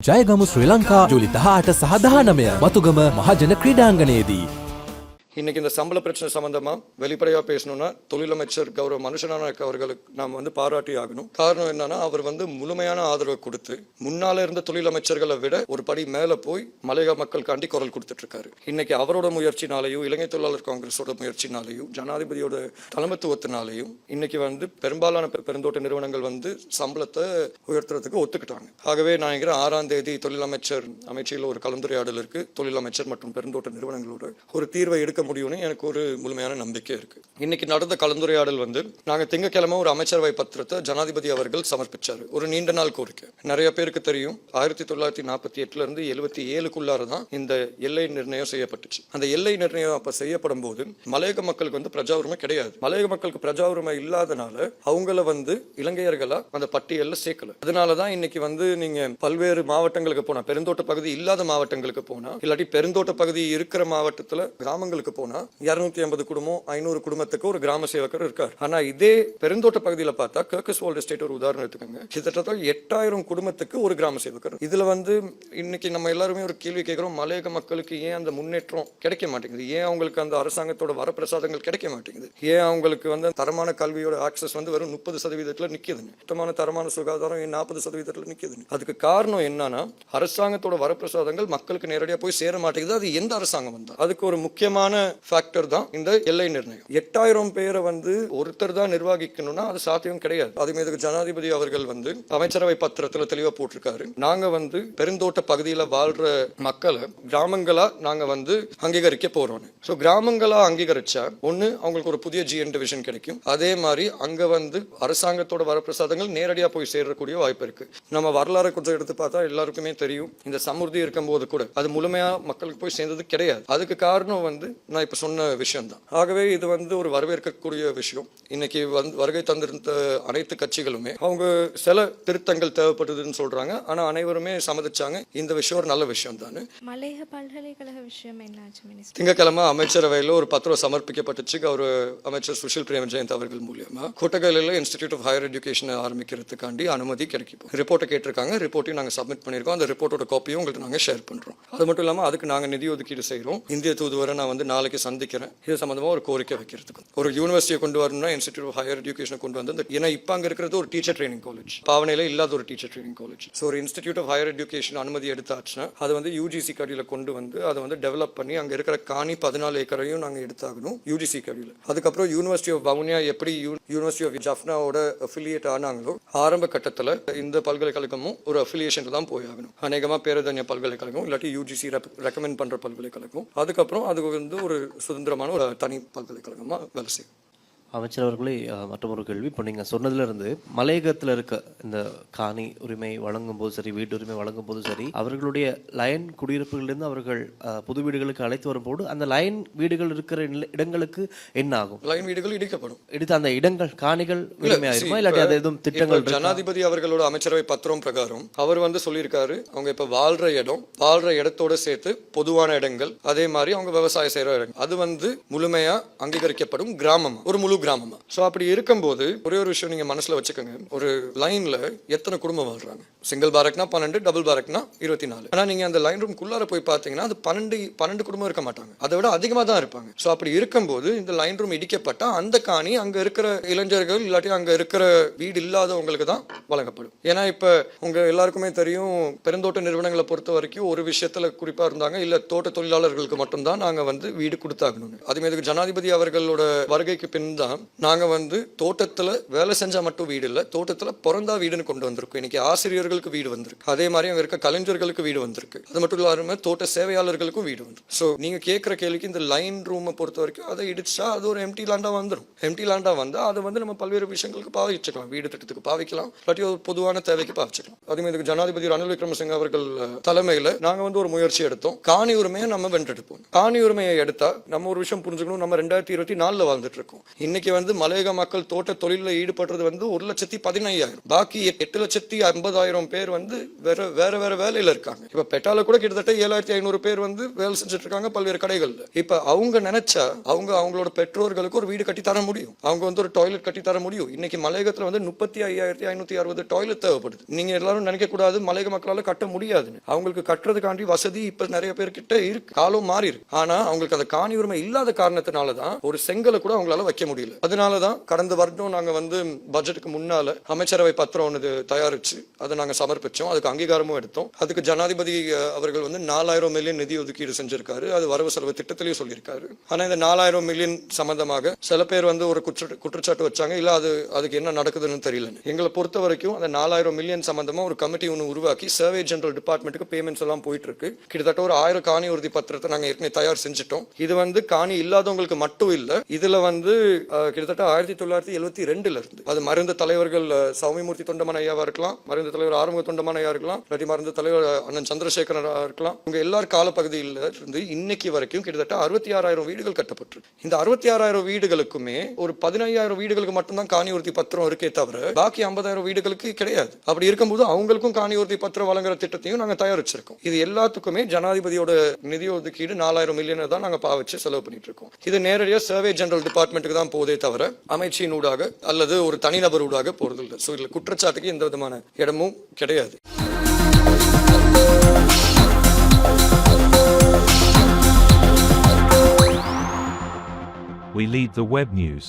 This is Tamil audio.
ජයගමු ශ්‍රී ලංකා ජුලි දහට සහදානමය මතුගම මහජන ක්‍රීඩාංගනයේදී. இன்னைக்கு இந்த சம்பள பிரச்சனை சம்பந்தமா வெளிப்படையா பேசணும்னா தொழிலமைச்சர் கௌரவ மனுஷனான அவர்களுக்கு நாம் வந்து பாராட்டி ஆகணும். காரணம் என்னன்னா அவர் வந்து முழுமையான ஆதரவை கொடுத்து முன்னால இருந்த தொழிலமைச்சர்களை விட ஒரு படி மேல போய் மலையக மக்களுக்காண்டி குரல் கொடுத்துட்டு இருக்காரு இன்னைக்கு அவரோட முயற்சினாலையும் இலங்கை தொழிலாளர் காங்கிரஸோட முயற்சினாலையும் ஜனாதிபதியோட தலைமைத்துவத்தினாலையும் இன்னைக்கு வந்து பெரும்பாலான பெருந்தோட்ட நிறுவனங்கள் வந்து சம்பளத்தை உயர்த்துறதுக்கு ஒத்துக்கிட்டாங்க. ஆகவே நான் நினைக்கிறேன் ஆறாம் தேதி தொழிலமைச்சர் அமைச்சில் ஒரு கலந்துரையாடல் இருக்கு. தொழிலமைச்சர் மற்றும் பெருந்தோட்ட நிறுவனங்களோட ஒரு தீர்வை எடுக்க முடியும்னு எனக்கு ஒரு முழுமையான நம்பிக்கை இருக்கு. இன்னைக்கு நடந்த கலந்துரையாடல் வந்து நாங்க திங்கட்கிழமை ஒரு அமைச்சரவை பத்திரத்தை ஜனாதிபதி அவர்கள் சமர்ப்பிச்சார். ஒரு நீண்ட நாள் கோரிக்கை. நிறைய பேருக்கு தெரியும் ஆயிரத்தி தொள்ளாயிரத்தி நாற்பத்தி எட்டுல இருந்து எழுபத்தி ஏழுக்குள்ளார தான் இந்த எல்லை நிர்ணயம் செய்யப்பட்டுச்சு. அந்த எல்லை நிர்ணயம் அப்ப செய்யப்படும் போது மலையக மக்களுக்கு வந்து பிரஜா உரிமை கிடையாது. மலையக மக்களுக்கு பிரஜா உரிமை இல்லாதனால அவங்கள வந்து இலங்கையர்களா அந்த பட்டியலில் சேர்க்கல. அதனாலதான் இன்னைக்கு வந்து நீங்க பல்வேறு மாவட்டங்களுக்கு போனா பெருந்தோட்ட பகுதி இல்லாத மாவட்டங்களுக்கு போனா இல்லாட்டி பெருந்தோட்ட பகுதி இருக்கிற மாவட்டத்துல கிராமங்களுக்கு போனா இரநூத்தி ஐம்பது குடும்பம் ஐநூறு குடும்பத்துக்கு ஒரு கிராம சேவகர் இருக்கார். ஆனா இதே பெருந்தோட்ட பகுதியில் பார்த்தா கர்கஸ் வால்ட் எஸ்டேட் ஒரு உதாரணம் எடுத்துக்கோங்க. கிட்டத்தட்ட எட்டாயிரம் குடும்பத்துக்கு ஒரு கிராம சேவகர். இதுல வந்து இன்னைக்கு நம்ம எல்லாருமே ஒரு கேள்வி கேட்கிறோம் மலையக மக்களுக்கு ஏன் அந்த முன்னேற்றம் கிடைக்க மாட்டேங்குது? ஏன் அவங்களுக்கு அந்த அரசாங்கத்தோட வரப்பிரசாதங்கள் கிடைக்க மாட்டேங்குது? ஏன் அவங்களுக்கு வந்து தரமான கல்வியோட ஆக்சஸ் வந்து வெறும் முப்பது சதவீதத்தில் நிற்கிதுங்க சுத்தமான தரமான சுகாதாரம் ஏன் நாற்பது சதவீதத்தில் நிற்கிதுங்க அதுக்கு காரணம் என்னன்னா அரசாங்கத்தோட வரப்பிரசாதங்கள் மக்களுக்கு நேரடியாக போய் சேர மாட்டேங்குது. அது எந்த அரசாங்கம் வந்தால் அதுக்கு ஒரு முக்கியமான ஃபேக்டர் தான் இந்த எல்லை நிர்ணயம். எட்டாயிரம் பேரை வந்து ஒருத்தர் தான் நிர்வகிக்கணும்னா அது சாத்தியம் கிடையாது. அதே மாதிரி ஜனாதிபதி அவர்கள் வந்து அமைச்சரவை பத்திரத்துல தெளிவா போட்டிருக்காரு. நாங்க வந்து பெருந்தோட்ட பகுதியில வாழ்ற மக்களை கிராமங்களா நாங்க வந்து அங்கீகரிக்க போறோம். ஸோ கிராமங்களா அங்கீகரிச்சா ஒண்ணு அவங்களுக்கு ஒரு புதிய ஜிஎன் டிவிஷன் கிடைக்கும். அதே மாதிரி அங்க வந்து அரசாங்கத்தோட வரப்பிரசாதங்கள் நேரடியா போய் சேரக்கூடிய வாய்ப்பு இருக்கு. நம்ம வரலாறு கொஞ்சம் எடுத்து பார்த்தா எல்லாருக்குமே தெரியும். இந்த சமுர்த்தி இருக்கும்போது கூட அது முழுமையா மக்களுக்கு போய் சேர்ந்தது கிடையாது. அதுக்கு காரணம் வந்து நான் இப்ப சொன்ன விஷயம் தான் ஆகவே இது வந்து ஒரு வரவேற்கக்கூடிய விஷயம். இன்னைக்கு வந்து வருகை தந்திருந்த அனைத்து கட்சிகளுமே அவங்க சில திருத்தங்கள் தேவைப்படுதுன்னு சொல்றாங்க. ஆனா அனைவருமே சம்மதிச்சாங்க. இந்த விஷயம் ஒரு நல்ல விஷயம் தானே மலையக பல்கலைக்கழக விஷயம் என்னாச்சு திங்கக்கிழமை அமைச்சரவையில் ஒரு பத்திரம் சமர்ப்பிக்கப்பட்டுச்சு. அவர் அமைச்சர் சுஷில் பிரேம் ஜெயந்த் அவர்கள் மூலியமா. கொட்டகையில் இன்ஸ்டிடியூட் ஆஃப் ஹையர் எஜுகேஷன் ஆரம்பிக்கிறதுக்காண்டி அனுமதி கிடைக்கும் ரிப்போர்ட்டை கேட்டிருக்காங்க. ரிப்போர்ட்டையும் நாங்கள் சப்மிட் பண்ணியிருக்கோம். அந்த ரிப்போர்ட்டோட காப்பியும் உங்களுக்கு நாங்கள் ஷேர் பண்ணுறோம் அது மட்டும் இல்லாமல் அதுக்கு நாங்கள் நிதி ஒதுக்கீடு செய்கிறோம் இந்திய தூதுவரை நான் வந்து நாளைக்கு சந்திக்கிறேன். இது சம்மந்தமாக ஒரு கோரிக்கை வைக்கிறதுக்கு. ஒரு யூனிவர்சிட்டியை கொண்டு வரணும்னா இன்ஸ்டிடியூட் ஆஃப் ஹையர் எஜுகேஷனை கொண்டு வந்து ஏன்னா இப்போ அங்கே இருக்கிறது ஒரு டீச்சர் ட்ரைனிங் காலேஜ் பாவனையில் இல்லாத ஒரு டீச்சர் ட்ரைனிங் காலேஜ் ஸோ ஒரு இன்ஸ்டியூட் ஆஃப் ஹையர் எஜுகேஷன் அனுமதி எடுத்தாச்சுன்னா அது வந்து யூஜிசி கடியில் கொண்டு வந்து அதை வந்து டெவலப் பண்ணி அங்கே இருக்கிற காணி பதினாலு ஏக்கரையும் நாங்கள் எடுத்தாகணும் யூஜிசி கடியில். அதுக்கப்புறம் யூனிவர்சிட்டி ஆஃப் வவுனியா எப்படி யூனிவர்சிட்டி ஆஃப் ஜஃப்னாவோட அஃபிலியேட் ஆனாங்களோ ஆரம்ப கட்டத்தில் இந்த பல்கலைக்கழகமும் ஒரு அஃபிலியேஷனில் தான் போயாகணும். அநேகமாக பேரதன்ய பல்கலைக்கழகம் இல்லாட்டி யூஜிசி ரெக்கமெண்ட் பண்ணுற பல்கலைக்கழகம். அதுக்கப்புறம் அது வந்து ஒரு சுதந்திரமான ஒரு தனி பல்கலைக்கழகமாக வேலை செய்யும். அமைச்சர் அவர்களே மற்றொரு கேள்வி. இப்போ நீங்கள் சொன்னதுலேருந்து மலையகத்தில் இருக்க இந்த காணி உரிமை வழங்கும் போது சரி வீட்டு உரிமை வழங்கும் போது சரி அவர்களுடைய லயன் குடியிருப்புகளிலிருந்து அவர்கள் புது வீடுகளுக்கு அழைத்து வரும்போது அந்த லயன் வீடுகள் இருக்கிற இடங்களுக்கு என்ன ஆகும்? லைன் வீடுகள் இடிக்கப்படும். எடுத்த அந்த இடங்கள் காணிகள் உரிமை ஆயிருமா see, இல்லாட்டி அது எதுவும் திட்டங்கள்? ஜனாதிபதி அவர்களோட அமைச்சரவை பத்திரம் பிரகாரம் அவர் வந்து சொல்லியிருக்காரு அவங்க இப்ப வாழ்ற இடம் வாழ்ற இடத்தோட சேர்த்து பொதுவான இடங்கள் அதே மாதிரி அவங்க விவசாயம் செய்யற இடங்கள் அது வந்து முழுமையா அங்கீகரிக்கப்படும் கிராமமா. ஒரு முழு கிராமமாக ஸோ அப்படி இருக்கும்போது ஒரே ஒரு விஷயம் நீங்கள் மனசில் வச்சுக்கோங்க. ஒரு லைனில் எத்தனை குடும்பம் வாழ்றாங்க? சிங்கிள் பேரக்னா பன்னெண்டு டபுள் பேரக்னா இருபத்தி நாலு. ஆனால் நீங்கள் அந்த லைன் ரூம்குள்ளார போய் பார்த்தீங்கன்னா அது பன்னெண்டு பன்னெண்டு குடும்பம் இருக்க மாட்டாங்க. அதை விட அதிகமாக தான் இருப்பாங்க. ஸோ அப்படி இருக்கும்போது இந்த லைன் ரூம் இடிக்கப்பட்டால் அந்த காணி அங்கே இருக்கிற இளைஞர்கள் இல்லாட்டி அங்கே இருக்கிற வீடு இல்லாதவங்களுக்கு தான் வழங்கப்படும். ஏன்னா இப்போ உங்கள் எல்லாருக்குமே தெரியும் பெருந்தோட்ட நிறுவனங்களை பொறுத்த வரைக்கும் ஒரு விஷயத்தில் குறிப்பாக இருந்தாங்க இல்லை தோட்ட தொழிலாளர்களுக்கு மட்டும்தான் நாங்கள் வந்து வீடு கொடுத்தாகணும் அதுமாதிரி ஜனாதிபதி அவர்களோட வருகைக்கு பின் தான். நாங்கள் வந்து தோட்டத்தில் வேலை செஞ்சால் மட்டும் வீடு இல்லை தோட்டத்தில் பிறந்தா வீடுன்னு கொண்டு வந்திருக்கோம். இன்னைக்கு ஆசிரியர்களுக்கு வீடு வந்திருக்கு. அதே மாதிரி அங்கே இருக்க கலைஞர்களுக்கு வீடு வந்திருக்கு. அது மட்டும் இல்லாமல் தோட்ட சேவையாளர்களுக்கும் வீடு வந்து. ஸோ நீங்கள் கேட்குற கேள்விக்கு இந்த லைன் ரூமை பொறுத்த வரைக்கும் அதை இடிச்சா அது ஒரு எம்டி லேண்டாக வந்துடும் எம்டி லேண்டாக வந்தால் அதை வந்து நம்ம பல்வேறு விஷயங்களுக்கு பாவிச்சுக்கலாம். வீடு திட்டத்துக்கு பாவிக்கலாம். இல்லாட்டி ஒரு பொதுவான தேவைக்கு பாவிச்சுக்கலாம். அதே மாதிரி இதுக்கு ஜனாதிபதி ரணில் விக்ரமசிங்க அவர்கள் தலைமையில் நாங்கள் வந்து ஒரு முயற்சி எடுத்தோம். காணி உரிமையை நம்ம வென்றெடுப்போம். காணி உரிமையை எடுத்தால் நம்ம ஒரு விஷயம் புரிஞ்சுக்கணும். நம்ம ரெண்டாயிரத்தி இருபத்தி நாலில் வாழ்ந்துட்டு இருக்கோம். இன்னைக்கு இன்னைக்கு வந்து மலையக மக்கள் தோட்ட தொழிலில் ஈடுபடுறது வந்து ஒரு லட்சத்தி பதினையாயிரம். பாக்கி எட்டு லட்சத்தி ஐம்பதாயிரம் பேர் வந்து வேற வேற வேற வேலையில இருக்காங்க. இப்ப பெட்டால கூட கிட்டத்தட்ட ஏழாயிரத்தி ஐநூறு பேர் வந்து வேலை செஞ்சுட்டு இருக்காங்க பல்வேறு கடைகள்ல. இப்ப அவங்க நினைச்சா அவங்க அவங்களோட பெற்றோர்களுக்கு ஒரு வீடு கட்டி தர முடியும். அவங்க வந்து ஒரு டாய்லெட் கட்டி தர முடியும். இன்னைக்கு மலையகத்துல வந்து முப்பத்தி ஐயாயிரத்தி ஐநூத்தி அறுபது டாய்லெட் தேவைப்படுது. நீங்க எல்லாரும் நினைக்க கூடாது மலையக மக்களால கட்ட முடியாதுன்னு. அவங்களுக்கு கட்டுறதுக்காண்டி வசதி இப்ப நிறைய பேர்கிட்ட இருக்கு. காலம் மாறி இருக்கு ஆனா அவங்களுக்கு அந்த காணி உரிமை இல்லாத காரணத்தினால தான் ஒரு செங்கலை கூட அவங்களால வைக்க முடியல. அதனால தான் கடந்த வருடம் நாங்க வந்து பட்ஜெட்டுக்கு முன்னால அமைச்சரவை பத்திரம் ஒன்று தயாரிச்சு அதை நாங்க சமர்ப்பித்தோம் அதுக்கு அங்கீகாரமும் எடுத்தோம். அதுக்கு ஜனாதிபதி அவர்கள் வந்து நாலாயிரம் மில்லியன் நிதி ஒதுக்கீடு செஞ்சிருக்காரு. அது வரவு செலவு திட்டத்திலேயே சொல்லியிருக்காரு. ஆனால் இந்த நாலாயிரம் மில்லியன் சம்பந்தமாக சில பேர் வந்து ஒரு குற்ற குற்றச்சாட்டு வச்சாங்க. இல்லை அது அதுக்கு என்ன நடக்குதுன்னு தெரியல. எங்களை பொறுத்த வரைக்கும் அந்த நாலாயிரம் மில்லியன் சம்பந்தமாக ஒரு கமிட்டி ஒன்று உருவாக்கி சர்வே ஜெனரல் டிபார்ட்மெண்ட்டுக்கு பேமெண்ட்ஸ் எல்லாம் போயிட்டு இருக்கு கிட்டத்தட்ட ஒரு ஆயிரம் காணி உறுதி பத்திரத்தை நாங்கள் ஏற்கனவே தயார் செஞ்சுட்டோம். இது வந்து காணி இல்லாதவங்களுக்கு மட்டும் இல்ல இதுல வந்து கிட்டத்தட்ட ஆயிரத்தி தொள்ளாயிரத்தி எழுபத்தி ரெண்டுல இருந்து. அது மறைந்த தலைவர்கள் சௌமிமூர்த்தி தொண்டமான ஐயாவா இருக்கலாம் மறைந்த தலைவர் ஆறுமுக தொண்டமான ஐயா இருக்கலாம் இல்லாட்டி மறைந்த தலைவர் அண்ணன் சந்திரசேகரனா இருக்கலாம். உங்க எல்லார் காலப்பகுதியில் இருந்து இன்னைக்கு வரைக்கும் கிட்டத்தட்ட அறுபத்தி ஆறாயிரம் வீடுகள் கட்டப்பட்டிருக்கு. இந்த அறுபத்தி ஆறாயிரம் வீடுகளுக்குமே ஒரு பதினையாயிரம் வீடுகளுக்கு மட்டும்தான் காணி உறுதி பத்திரம் இருக்கே தவிர பாக்கி ஐம்பதாயிரம் வீடுகளுக்கு கிடையாது. அப்படி இருக்கும்போது அவங்களுக்கும் காணி உறுதி பத்திரம் வழங்குற திட்டத்தையும் நாங்க தயாரிச்சிருக்கோம். இது எல்லாத்துக்குமே ஜனாதிபதியோட நிதி ஒதுக்கீடு நாலாயிரம் மில்லியனை தான் நாங்க பாவச்சு செலவு பண்ணிட்டு இருக்கோம். இது நேரடியாக சர்வே ஜெனரல் டிபார்ட்மெண்ட்டுக்கு தான் போதே தவிர அமைச்சின் ஊடாக அல்லது ஒரு தனிநபர் ஊடாக போறது ஸோ இதில் குற்றச்சாட்டுக்கு எந்த விதமான இடமும் கிடையாது We lead the web news.